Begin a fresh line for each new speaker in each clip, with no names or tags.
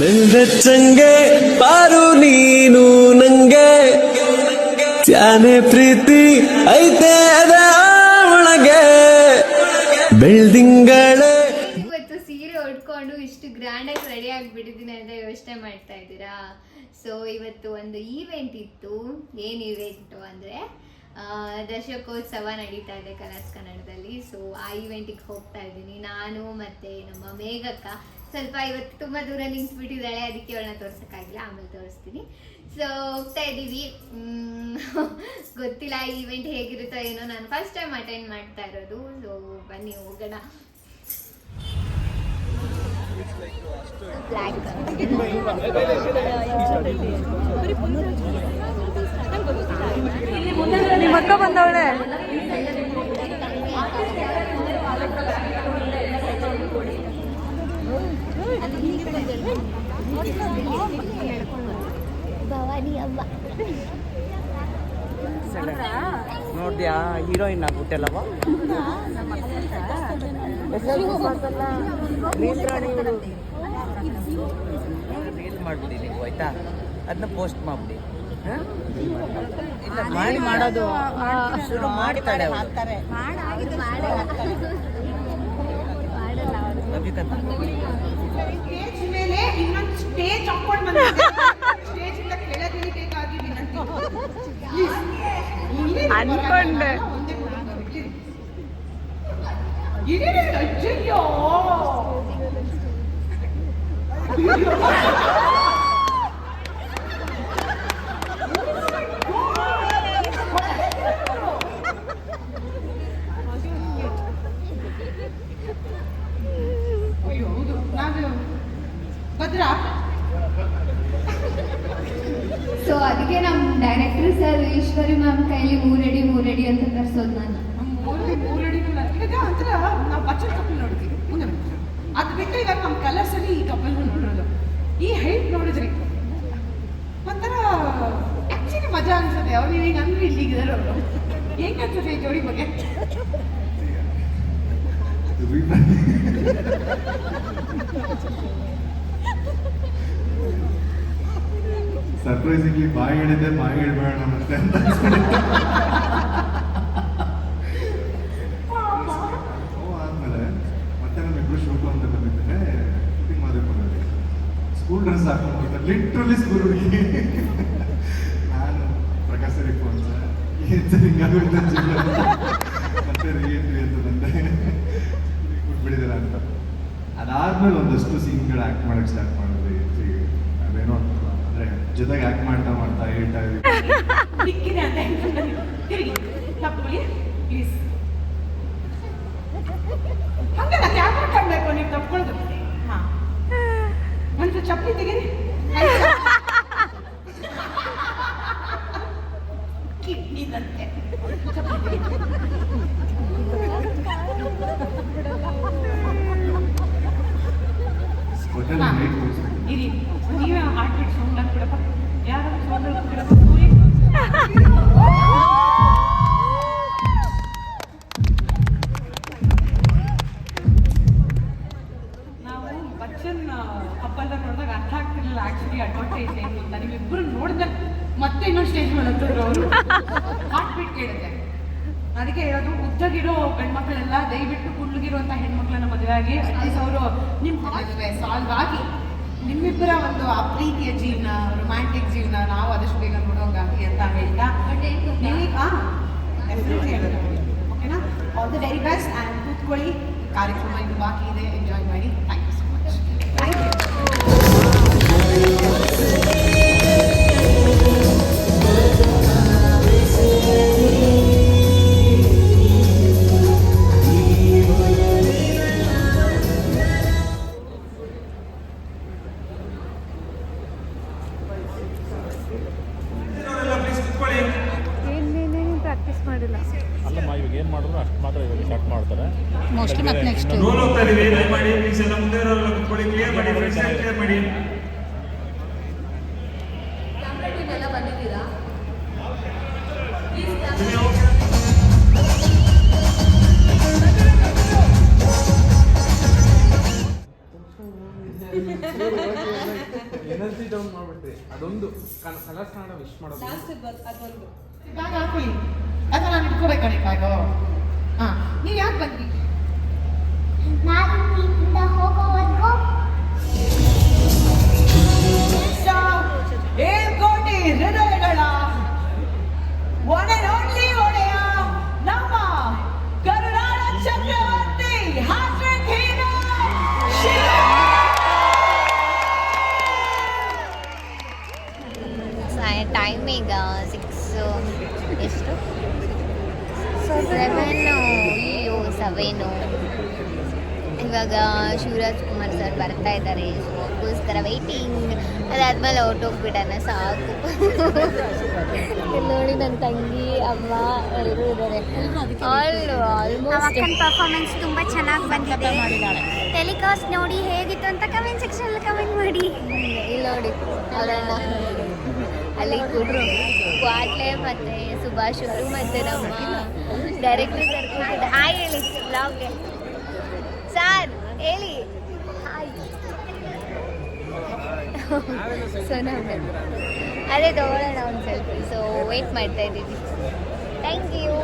ಬೆಲ್ದಚ್ಚಂಗೆ ಪಾರು ನೀನು ನಂಗೆ. ತ್ಯಾನೆ ಪ್ರೀತಿ ಐತೆ ಅದ ಒಳಗೆ. ಬೆಳ್ದಿಂಗಳೇ.
ಇವತ್ತು ಸೀರೆ ಉಟ್ಕೊಂಡು ಇಷ್ಟು ಗ್ರ್ಯಾಂಡ್ ಆಗಿ ರೆಡಿ ಆಗಿಬಿಟ್ಟಿದ್ದೀನಿ ಅಂತ ಯೋಚನೆ ಮಾಡ್ತಾ ಇದ್ದೀರಾ? ಸೊ ಇವತ್ತು ಒಂದು ಈವೆಂಟ್ ಇತ್ತು. ಏನು ಈವೆಂಟ್ ಅಂದರೆ ದಶಕೋತ್ಸವ ನಡೀತಾ ಇದೆ ಕಲರ್ಸ್ ಕನ್ನಡದಲ್ಲಿ. ಸೊ ಆ ಈವೆಂಟಿಗೆ ಹೋಗ್ತಾ ಇದ್ದೀನಿ. ನಾನು ಮತ್ತೆ ನಮ್ಮ ಮೇಘಕ್ಕ ಸ್ವಲ್ಪ ಇವತ್ತು ತುಂಬ ದೂರ ನಿಂತ್ಬಿಟ್ಟಿದ್ದಾಳೆ, ಅದಕ್ಕೆ ಅವಳನ್ನ ತೋರ್ಸೋಕ್ಕಾಗಿಲ್ಲ, ಆಮೇಲೆ ತೋರಿಸ್ತೀನಿ. ಸೊ ಹೋಗ್ತಾ ಇದ್ದೀವಿ. ಗೊತ್ತಿಲ್ಲ ಈ ಇವೆಂಟ್ ಹೇಗಿರುತ್ತೋ ಏನೋ, ನಾನು ಫಸ್ಟ್ ಟೈಮ್ ಅಟೆಂಡ್ ಮಾಡ್ತಾ ಇರೋದು. ಸೊ ಬನ್ನಿ, ಹೋಗೋಣ.
ನಿಮ್ಮ ಅಕ್ಕ ಬಂದವಳೆ.
ಭವಾನಿ ಹಬ್ಬ
ನೋಡ್ದ್ಯಾ ಹೀರೋಯಿನ್ ಆಗ್ಬಿಟ್ಟಲ್ಲವ ರೀಲ್ ಮಾಡ್ಬಿಡಿ ನೀವು ಆಯ್ತಾ? ಅದನ್ನ ಪೋಸ್ಟ್ ಮಾಡ್ಬಿಡಿ. ಮಾಡಿ ಮಾಡೋದು. ಶುರು ಮಾಡ್ತಾರೆ
ಸ್ಟೇಜ್ ಮೇಲೆ ಇನ್ನೊಂದು ಸ್ಟೇಜ್ ಹಾಕೊಂಡು ಬಂದಿದ್ದೆ ಸ್ಟೇಜ್ ಇಂದ ಕೆಳಗಿಳಿಬೇಕಾಗಿ ವಿನಂತಿ Please. ಇಲ್ಲಿರಿ
ಅನ್ಕೊಂಡೆ.
ಮುಂದೆ ಕೂತ್ಕೊಂಡು ಇಲ್ಲಿರಿ. ಇಲ್ಲಿರಿ, ಅಯ್ಯಯ್ಯೋ. ಅಯ್ಯೋ ಭದ್ರಾ
ಸೊ ಅದಕ್ಕೆ ನಮ್ಮ ಡೈರೆಕ್ಟರ್ ಸರ್ ಈಶ್ವರಿ ಮ್ಯಾಮ್ ಕೈಲಿ ಮೂರಡಿ ಮೂರಡಿ ಅಂತ ಕರ್ಸೋದು ನಾನು.
ನಮ್ಮ ಮೂರಡಿ ಮೂರಡಿ ಈಗ ಒಂಥರ ನಾವು ಬಚ್ಚಲ್ ಕಪಲ್ ನೋಡ್ತೀವಿ ಮುಂದೆ ಅದು ಬಿಟ್ಟು ಈಗ ನಮ್ಮ ಕಲರ್ಸ್ ಅಲ್ಲಿ ಈ ಕಪಲ್ ನೋಡಿರೋದು ಈ ಹೈಟ್ ನೋಡಿದ್ರಿ ಒಂಥರ ಆಕ್ಚುಲಿ ಮಜಾ ಅನ್ಸುತ್ತೆ. ಅವ್ರು ಈಗ ಅಂದ್ರೆ ಇದ್ದಾರೆ ಅವರು? ಹೆಂಗೆ ಅನ್ಸುತ್ತೆ ಈ ಜೋಡಿ ಬಗ್ಗೆ?
ಸರ್ಪ್ರೈಸಿಂಗ್ಲಿ ಬಾಯಿ ಹೇಳಿದ್ದೆ, ಬಾಯಿ ಹೇಳ್ಬೇಡ ಮತ್ತೆ ಅಂತ ಆದ್ಮೇಲೆ ಮತ್ತೆ ನಮ್ಮಿಬ್ರು ಶೂಟ್ ಅಂತ ಬಂದಿದ್ದೇನೆ, ಶೂಟಿಂಗ್ ಮಾಡಬೇಕು ಸ್ಕೂಲ್ ಡ್ರೆಸ್ ಹಾಕೊಂಡು ಲಿಟ್ರಲಿ ಸ್ಕೂಲ್ ಹುಡುಗಿ. ನಾನು ಪ್ರಕಾಶ್ ಸರಿ ಫೋನ್ ಸರ್ ಹಿಂಗಾಗುತ್ತೆ ಮತ್ತೆ ರೀಎಂಟ್ರಿ ಅಂತ ಬಂದೆ. ಬಿಟ್ಬಿಡಿದಾರ ಅಂತ. ಅದಾದ್ಮೇಲೆ ಒಂದಷ್ಟು ಸೀನ್ಗಳು ಆಕ್ಟ್ ಮಾಡಕ್ ಸ್ಟಾರ್ಟ್ ಅಂದ್ರೆ ಜೊತೆಗೆ ಆಕ್ಟ್ ಮಾಡ್ತಾ ಮಾಡ್ತಾ ಹೇಳ್ತಾ
ಇದ್ದೀವಿ ಚಪ್ಪಲಿ ಕಿಡ್ನಿದಂತೆ. ಇರಿ. ತಪ್ಪಲಿ ಪ್ಲೀಸ್ ನೋಡಿದಾಗ ಮತ್ತೆ ಇನ್ನೊಂದು ಸ್ಟೇಜ್ ಅವರು. ಹಾರ್ಟ್ ಬೀಟ್ ಕೇಳುತ್ತೆ. ಅದಕ್ಕೆ ಹೇಳೋದು ಉದ್ದಗಿರೋ ಗಂಡ್ಮಕ್ಳೆಲ್ಲ ದಯವಿಟ್ಟು ಕುಳ್ಳಗಿರುವಂತ ಹೆಣ್ಮಕ್ಳನ್ನ ಮದುವೆ ಆಗಿ ಅಟ್ಲೀಸ್ಟ್ ಅವರು ನಿಮ್ಮ ಮದುವೆ ಸಾಲ್ವ್ ಆಗಿ ನಿಮ್ಮಿಬ್ಬರ ಒಂದು ಆ ಪ್ರೀತಿಯ ಜೀವನ ರೊಮ್ಯಾಂಟಿಕ್ ಜೀವನ ನಾವು ಆದಷ್ಟು ಬೇಗ ನೋಡೋಂಗಾಗಿ ಅಂತ ಹೇಳ್ತಾ ಓಕೆನಾ all the very best and ಕೂತ್ಕೊಳ್ಳಿ. ಕಾರ್ಯಕ್ರಮ ಇದು ಬಾಕಿ ಇದೆ. ಎಂಜಾಯ್ ಮಾಡಿ. ಥ್ಯಾಂಕ್ ಯು
ಮಾಡ್ತಾರೆ.
ಮೋಸ್ಟ್ಲಿ ಮತ್ತೆ ನೆಕ್ಸ್ಟ್
ರೋಲ್ ಹೋಗ್ತಾ ಇದೀವಿ. ದಯಮಾಡಿ ಪ್ಲೀಸ್ ಎಲ್ಲ ಮುಂದೆ ಇರೋರೆಲ್ಲ ಕುತ್ಕೊಳ್ಳಿ. ಕ್ಲಿಯರ್ ಮಾಡಿ ಫ್ರೆಂಡ್ಸ್ ಕ್ಲಿಯರ್ ಮಾಡಿ.
ಅದೊಂದು ಕಲರ್ಸ್ ಕನ್ನಡ ವಿಶ್ ಮಾಡೋದು.
ಅದೊಂದು ಬ್ಯಾಗ್ ಹಾಕೊಳ್ಳಿ ಅದನ್ನ ನಾನು ಇಟ್ಕೋಬೇಕಾನೆ ಬ್ಯಾಗು ಹಾ ನೀವು ಯಾಕೆ ಬಂದ್ರಿ?
ನಾನು ಇಲ್ಲಿಂದ ಹೋಗೋವರೆಗೂ
ಏಳ್ಕೋಟಿ ಹೃದಯಗಳ ಒಡೆಯ ನಮ್ಮ ಕರುನಾಡ ಚಕ್ರವರ್ತಿ ಹ್ಯಾಟ್ರಿಕ್ ಹೀರೋ
ಟೈಮ್ ಈಗ ಸಿಕ್ಸ್ ಎಷ್ಟು? ಸೆವೆನು ಅಯ್ಯೋ ಸೆವೆನು ಇವಾಗ ಶಿವರಾಜ್ ಕುಮಾರ್ ಸರ್ ಬರ್ತಾ ಇದ್ದಾರೆ. ಸೊ ವೈಟಿಂಗ್ ವೆಯ್ಟಿಂಗ್ ಅದಾದ್ಮೇಲೆ ಹೊರ್ಟೋಗ್ಬಿಡೋಣ ಸಾಕು. ಇಲ್ಲಿ ನೋಡಿ ನನ್ನ ತಂಗಿ ಅಮ್ಮ ಎಲ್ಲರೂ ಇದ್ದಾರೆ. ಆಲ್ ಆಲ್ಮೋಸ್ಟ್
ಅಕ್ಕನ ಪರ್ಫಾರ್ಮೆನ್ಸ್ ತುಂಬಾ ಚೆನ್ನಾಗಿ ಬಂದಿದೆ. ಟೆಲಿಕಾಸ್ಟ್ ನೋಡಿ ಹೇಗಿತ್ತು ಅಂತ ಕಮೆಂಟ್ ಸೆಕ್ಷನ್ ಅಲ್ಲಿ ಕಮೆಂಟ್ ಮಾಡಿ.
ಇಲ್ಲಿ ನೋಡಿ ಅಲ್ಲಿ ಕುಡ್ರು ಕ್ವಾಟ್ಲೆ ಮತ್ತೆ ಅವರು ಮತ್ತೆ ನಮ್ಮ ಡೈರೆಕ್ಟರ್ ಸರ್ ಕೂತಿದ್ದ ಹಾಯ್ ಹೇಳಿ ಬ್ಲಾಗ್ಗೆ ಸರ್ ಹೇಳಿ. ಹಾಯ್ ಸೊ ನಾವು. ಅದೇ ತಗೊಳ್ಳೋಣ ಒಂದು ಸೆಲ್ಫಿ ಸೊ ವೆಯ್ಟ್ ಮಾಡ್ತಾ ಇದ್ದೀವಿ. ಥ್ಯಾಂಕ್ ಯು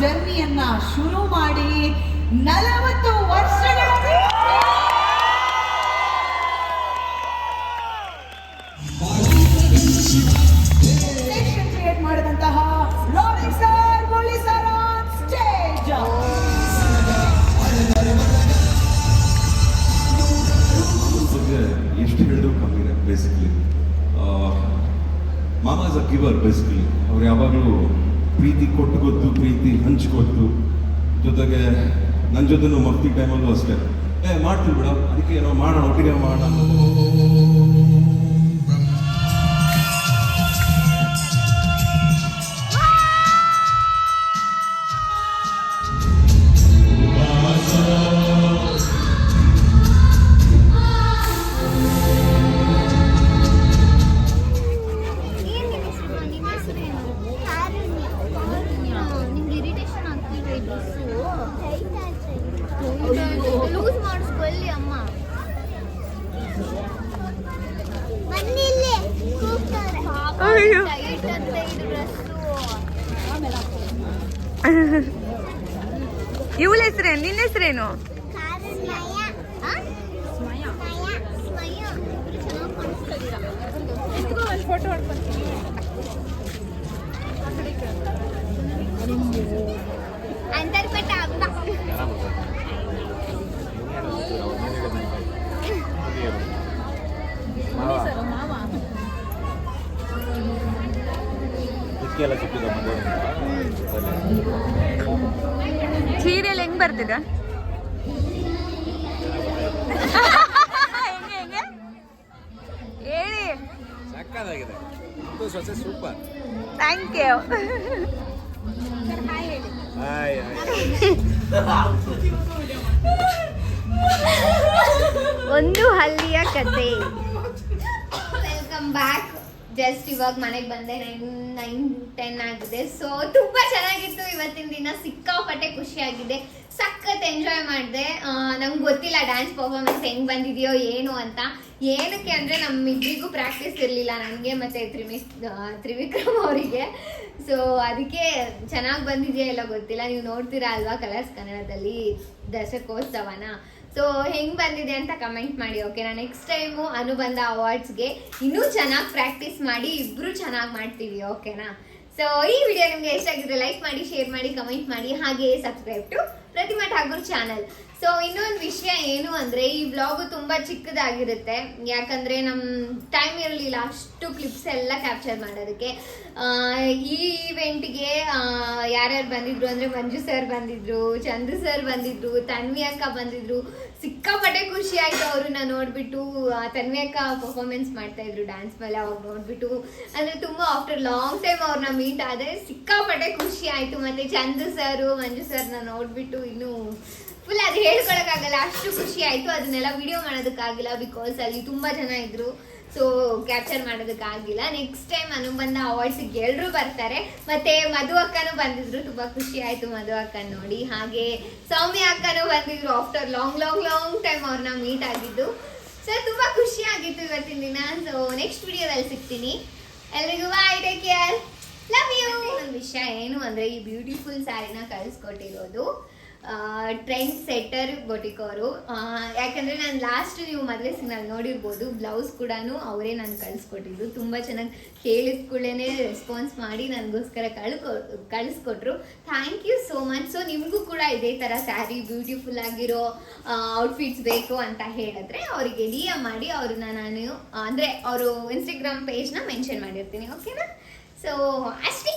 ಜರ್ನಿಯನ್ನ ಶುರು ಮಾಡಿ ನಲವತ್ತು ವರ್ಷಗಳ ಕ್ರಿಯೇಟ್ ಮಾಡಿದಂತಹ
ಕಮ್ಮಿನೇ ಬೇಸಿಕ್ಲಿ ಮಾಮ ಅ ಗಿವರ್ ಬೇಸಿಕಲಿ ಅವ್ರು ಯಾವಾಗಲೂ ಪ್ರೀತಿ ಕೊಟ್ಟು ಗೊತ್ತು, ಪ್ರೀತಿ ಹಂಚ್ಕೊತ್ತು ಜೊತೆಗೆ ನನ್ನ ಜೊತೆ ಮಕ್ತಿ ಟೈಮಲ್ಲೂ ಅಷ್ಟೇ. ಏ, ಮಾಡ್ತೀವಿ ಬಿಡ. ಅದಕ್ಕೆ ಏನೋ ಮಾಡೋಣ, ಒಟ್ಟಿಗೆ ಮಾಡೋಣ.
ಇವಳ ಹೆಸರೇನು? ನಿನ್ನ ಹೆಸ್ರೇನು?
ಕಾರುಣ್ಯ ಆ? ಸ್ಮಯ ಸ್ಮಯ ಇಬ್ರು ಚೆನ್ನಾಗಿ ಕಾಣಿಸ್ತಿದ್ದೀರಾ ಅಂತರ್ಪಟ್ಟ ಹಬ್ಬ
ಇದಕ್ಕೆ ಎಲ್ಲ ಸಿಕ್ಕಿದೆ
ಸೀರಿಯಲ್ ಹೆಂಗ್ ಬರ್ತಿದ? ಹೇಳಿ.
ಸಕ್ಕದಾಗಿದೆ. ಸೊಸೆ super.
Thank you
hi hi
ಒಂದು ಹಳ್ಳಿಯ ಕತೆ. ವೆಲ್ಕಮ್ ಬ್ಯಾಕ್ ಜಸ್ಟ್ ಇವಾಗ ಮನೆಗೆ ಬಂದೆ, ನೈನ್ ನೈನ್ ಟೆನ್ ಆಗಿದೆ. ಸೊ ತುಂಬ ಚೆನ್ನಾಗಿತ್ತು. ಇವತ್ತಿನ ದಿನ ಸಿಕ್ಕಾಪಟ್ಟೆ ಖುಷಿಯಾಗಿದೆ. ಸಖತ್ ಎಂಜಾಯ್ ಮಾಡಿದೆ. ನಂಗೆ ಗೊತ್ತಿಲ್ಲ ಡ್ಯಾನ್ಸ್ ಪರ್ಫಾರ್ಮೆನ್ಸ್ ಹೆಂಗ್ ಬಂದಿದೆಯೋ, ಏನು ಅಂತ. ಏನಕ್ಕೆ ಅಂದರೆ ನಮ್ಮಿಬ್ಬರಿಗೂ ಪ್ರಾಕ್ಟೀಸ್ ಇರಲಿಲ್ಲ ನನಗೆ ಮತ್ತು ತ್ರಿಮಿ ತ್ರಿವಿಕ್ರಮ್ ಅವರಿಗೆ. ಸೊ ಅದಕ್ಕೆ ಚೆನ್ನಾಗಿ ಬಂದಿದೆಯಾ ಇಲ್ಲ ಗೊತ್ತಿಲ್ಲ. ನೀವು ನೋಡ್ತೀರಾ ಅಲ್ವಾ ಕಲರ್ಸ್ ಕನ್ನಡದಲ್ಲಿ ದಶಕೋತ್ಸವನ ಸೊ ಹೆಂಗ್ ಬಂದಿದೆ ಅಂತ ಕಮೆಂಟ್ ಮಾಡಿ ಓಕೆ ಓಕೆನಾ ನೆಕ್ಸ್ಟ್ ಟೈಮು ಅನುಬಂಧ ಅವಾರ್ಡ್ಸ್ಗೆ ಇನ್ನೂ ಚೆನ್ನಾಗಿ ಪ್ರಾಕ್ಟೀಸ್ ಮಾಡಿ, ಇಬ್ರು ಚೆನ್ನಾಗಿ ಮಾಡ್ತೀವಿ ಓಕೆನಾ ಸೊ ಈ ವಿಡಿಯೋ ನಿಮಗೆ ಇಷ್ಟ ಆಗಿದ್ರೆ ಲೈಕ್ ಮಾಡಿ ಶೇರ್ ಮಾಡಿ ಕಮೆಂಟ್ ಮಾಡಿ ಹಾಗೆ subscribe to Pratima Tagore channel so ಇನ್ನೊಂದು ವಿಷಯ ಏನು ಅಂದ್ರೆ, ಈ ವ್ಲಾಗು ತುಂಬಾ ಚಿಕ್ಕದಾಗಿರುತ್ತೆ. ಯಾಕಂದ್ರೆ ನಮ್ ಟೈಮ್ ಇರಲಿಲ್ಲ, ಅಷ್ಟು ಕ್ಲಿಪ್ಸ್ ಎಲ್ಲ ಕ್ಯಾಪ್ಚರ್ ಮಾಡೋದಕ್ಕೆ. ಈ ಇವೆಂಟ್ಗೆ ಯಾರ್ಯಾರು ಬಂದಿದ್ರು ಅಂದ್ರೆ ಮಂಜು ಸರ್ ಬಂದಿದ್ರು, ಚಂದು ಸರ್ ಬಂದಿದ್ರು, ತನ್ವಿ ಅಕ್ಕ ಬಂದಿದ್ರು. ಸಿಕ್ಕಾಪಟ್ಟೆ ಖುಷಿ ಆಯ್ತು ಅವ್ರನ್ನ ನೋಡ್ಬಿಟ್ಟು. ತನ್ವಿ ಅಕ್ಕ ಪರ್ಫಾರ್ಮೆನ್ಸ್ ಮಾಡ್ತಾ ಇದ್ರು ಡ್ಯಾನ್ಸ್ ಮೇಲೆ, ಅವಾಗ ನೋಡ್ಬಿಟ್ಟು. ಅಂದ್ರೆ ತುಂಬಾ ಆಫ್ಟರ್ ಲಾಂಗ್ ಟೈಮ್ ಅವ್ರನ್ನ ಮೀಟ್ ಆದ್ರೆ ಸಿಕ್ಕಾಪಟ್ಟೆ ಖುಷಿ ಆಯ್ತು. ಮತ್ತೆ ಚಂದು ಸರ್ ಮಂಜು ಸರ್ನ ನೋಡ್ಬಿಟ್ಟು ಇನ್ನು ಫುಲ್ ಅದು ಹೇಳ್ಕೊಳಕ್ಕಾಗಲ್ಲ ಅಷ್ಟು ಖುಷಿ ಆಯ್ತು. ಅದನ್ನೆಲ್ಲ ವಿಡಿಯೋ ಮಾಡೋದಕ್ಕಾಗಿಲ್ಲ ಬಿಕಾಸ್ ಅಲ್ಲಿ ತುಂಬಾ ಜನ ಇದ್ರು. ಸೊ ಕ್ಯಾಪ್ಚರ್ ಮಾಡೋದಕ್ಕಾಗಿಲ್ಲ. ನೆಕ್ಸ್ಟ್ ಟೈಮ್ ಅನುಬಂಧ ಅವಾರ್ಡ್ಸಿಗೆ ಎಲ್ಲರೂ ಬರ್ತಾರೆ. ಮತ್ತೆ ಮಧು ಅಕ್ಕನೂ ಬಂದಿದ್ರು. ತುಂಬಾ ಖುಷಿ ಆಯ್ತು ಮಧು ಅಕ್ಕನ ನೋಡಿ. ಹಾಗೆ ಸೌಮ್ಯ ಅಕ್ಕನೂ ಬಂದಿದ್ರು after long long long time ಅವ್ರನ್ನ ಮೀಟ್ ಆಗಿದ್ದು. ಸೊ ತುಂಬಾ ಖುಷಿ ಆಗಿತ್ತು ಇವತ್ತಿನ ದಿನ. ಸೊ ನೆಕ್ಸ್ಟ್ ವಿಡಿಯೋದಲ್ಲಿ ಸಿಗ್ತೀನಿ. ಎಲ್ರಿಗೂ bye take care love you ಒಂದು ವಿಷಯ ಏನು ಅಂದ್ರೆ ಈ ಬ್ಯೂಟಿಫುಲ್ ಸ್ಯಾರಿನ ಕಳಿಸ್ಕೊಟ್ಟಿರೋದು. ಟ್ರೆಂಡ್ ಸೆಟ್ಟರ್ ಬೊಟಿಕ್ ಅವರು ಯಾಕಂದರೆ ನಾನು ಲಾಸ್ಟ್ ನೀವು ಮದುವೆ ಸಿಗ್ನಲ್ಲಿ ನೋಡಿರ್ಬೋದು ಬ್ಲೌಸ್ ಕೂಡ ಅವರೇ ನಾನು ಕಳಿಸ್ಕೊಟ್ಟಿದ್ದು. ತುಂಬ ಚೆನ್ನಾಗಿ ಕೇಳಿದ ಕೂಡಲೇ ರೆಸ್ಪಾನ್ಸ್ ಮಾಡಿ ನನಗೋಸ್ಕರ ಕಳ್ಕೊ, ಕಳಿಸ್ಕೊಟ್ರು. Thank you so much so ನಿಮಗೂ ಕೂಡ ಇದೇ ಥರ ಸ್ಯಾರಿ ಬ್ಯೂಟಿಫುಲ್ ಆಗಿರೋ ಔಟ್ಫಿಟ್ಸ್ ಬೇಕು ಅಂತ ಹೇಳಿದ್ರೆ ಅವರಿಗೆ ಡಿ ಎಂ ಮಾಡಿ ಅವ್ರನ್ನ ನಾನು, ಅಂದರೆ ಅವರು ಇನ್ಸ್ಟಾಗ್ರಾಮ್ ಪೇಜ್ನ ಮೆನ್ಷನ್ ಮಾಡಿರ್ತೀನಿ. ಓಕೆನಾ ಸೊ ಅಷ್ಟೇ.